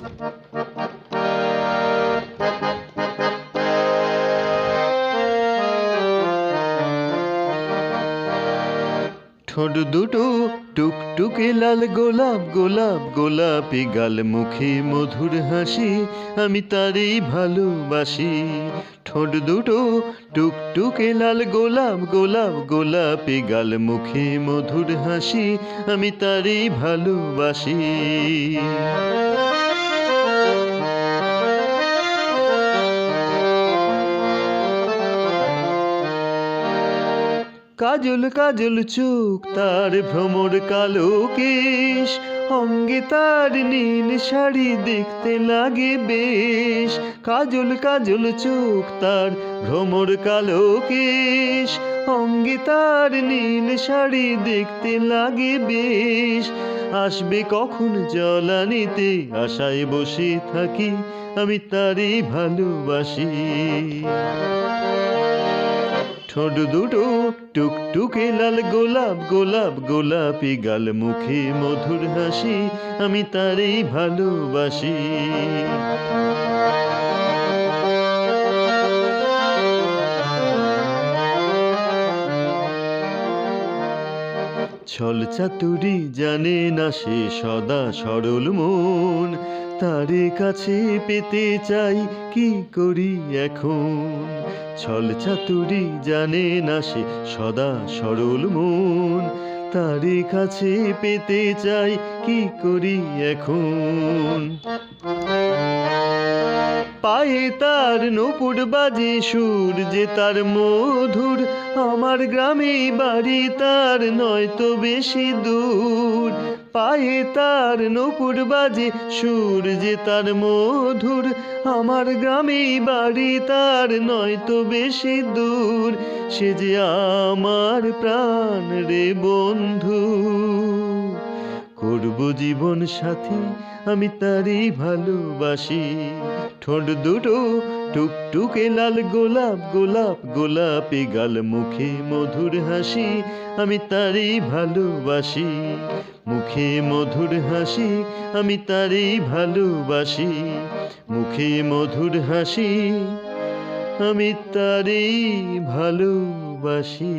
ঠোঁট দুটো টুকটুকে লাল গোলাপ গোলাপ, গোলাপি গাল মুখে মধুর হাসি, আমি তারই ভালোবাসি। ঠোঁট দুটো টুকটুকে লাল গোলাপ গোলাপ, গোলাপি গাল মুখে মধুর হাসি, আমি তারই ভালোবাসি। কাজল কাজল চোখ তার ভ্রমর কালো কেশ, অঙ্গে তার নীল শাড়ি দেখতে লাগে বেশ। কাজল কাজল চোখ তার ভ্রমর কালো কেশ, অঙ্গে তার নীল শাড়ি দেখতে লাগে বেশ। আসবে কখন জলানিতে, আশায় বসে থাকি, আমি তারই ভালোবাসি। ঠোঁট দুটো টুকটুকে লাল গোলাপ গোলাপ গোলাপি গাল মুখে মধুর হাসি আমি তারই ভালোবাসি। ছল চাতুরি জানে না সে সদা সরল মন। তারে কাছে পেতে চাই কি করি এখন? ছল চাতুরি জানে না সে সদা সরল মন। তারে কাছে পেতে চাই কি করি এখন? পায়ে তার নপুর বাজে সুর, যে তার মধুর আমার গ্রামে বাড়ি, তার নয়তো বেশি দূর। পায়ে তার নপুর বাজে সুর, যে তার মধুর আমার গ্রামে বাড়ি, তার নয়তো বেশি দূর। সে যে আমার প্রাণ রে বন্ধু। করব জীবন সাথী, আমি তারই ভালোবাসি। ঠোঁট দুটো টুকটুকে লাল গোলাপ গোলাপ, গোলাপি গাল মুখে মধুর হাসি, আমি তারই ভালোবাসি। মুখে মধুর হাসি, আমি তারই ভালোবাসি। মুখে মধুর হাসি, আমি তারই ভালোবাসি।